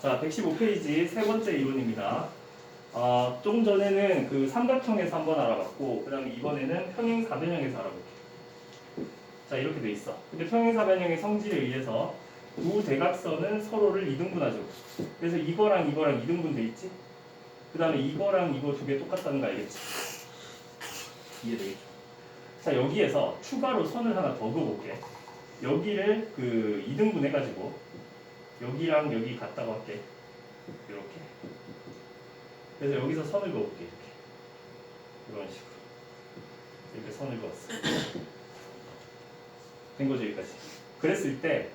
자, 115페이지 세 번째 이론입니다. 아, 좀 전에는 그 삼각형에서 한번 알아봤고, 그 다음에 이번에는 평행 사변형에서 알아볼게요. 자, 이렇게 돼 있어. 근데 평행 사변형의 성질에 의해서 두 대각선은 서로를 이등분하죠. 그래서 이거랑 이거랑 이등분 돼 있지? 그 다음에 이거랑 이거 두 개 똑같다는 거 알겠지? 이해되겠죠? 자, 여기에서 추가로 선을 하나 더 그어볼게. 여기를 그 이등분 해가지고 여기랑 여기 같다고 할게. 이렇게. 그래서 여기서 선을 그어볼게. 이렇게. 이런 식으로. 이렇게 선을 그었어. 된 거죠, 여기까지. 그랬을 때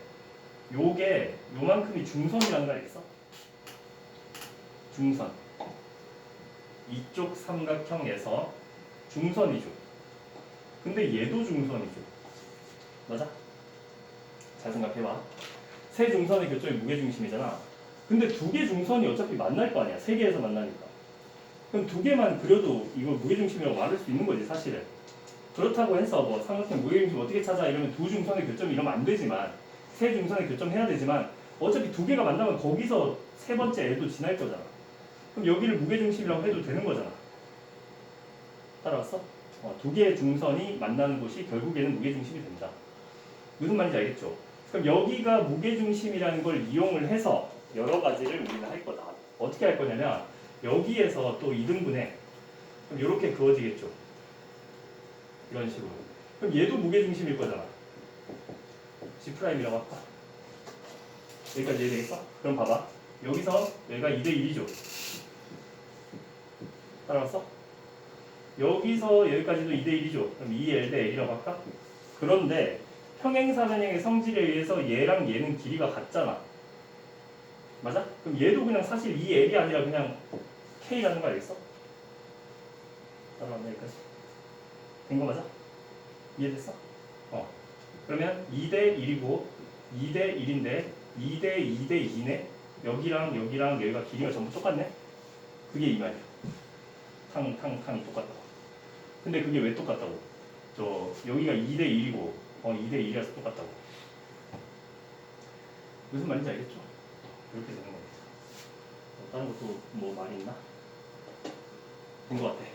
요게 요만큼이 중선이라는 거 알겠어? 중선. 이쪽 삼각형에서 중선이죠. 근데 얘도 중선이죠. 맞아? 잘 생각해봐. 세 중선의 교점이 무게중심이잖아. 근데 두 개 중선이 어차피 만날 거 아니야. 세 개에서 만나니까. 그럼 두 개만 그려도 이걸 무게중심이라고 말할 수 있는 거지, 사실은. 그렇다고 해서 뭐 삼각형 무게중심 어떻게 찾아 이러면 두 중선의 교점 이러면 안 되지만 세 중선의 교점 해야 되지만 어차피 두 개가 만나면 거기서 세 번째 애도 지날 거잖아. 그럼 여기를 무게중심이라고 해도 되는 거잖아. 따라왔어? 어, 두 개의 중선이 만나는 곳이 결국에는 무게중심이 된다. 무슨 말인지 알겠죠? 그럼 여기가 무게중심이라는 걸 이용을 해서 여러 가지를 우리는 할 거다. 어떻게 할 거냐면 여기에서 또 이등분해. 그럼 이렇게 그어지겠죠. 이런 식으로. 그럼 얘도 무게중심일 거잖아. G'이라고 할까? 여기까지 이해되겠어? 그럼 봐봐. 여기서 얘가 2대 1이죠. 따라왔어? 여기서 여기까지도 2대 1이죠. 그럼 2L 대 L이라고 할까? 그런데 평행사변형의 성질에 의해서 얘랑 얘는 길이가 같잖아. 맞아? 그럼 얘도 그냥 사실 2L이 아니라 그냥 K라는 거 알겠어? 따라왔나 여기까지? 된 거 맞아? 이해됐어? 어. 그러면 2대 1이고 2대 1인데 2대 2대 2네? 여기랑 여기랑 여기가 길이가 전부 똑같네? 그게 이 말이야. 탕, 탕, 탕이 똑같다고. 근데 그게 왜 똑같다고? 저 여기가 2대 1이고 어 2대 1이라서 똑같다고. 무슨 말인지 알겠죠? 이렇게 되는 겁니다. 어, 다른 것도 뭐 말이 있나? 된 것 같아.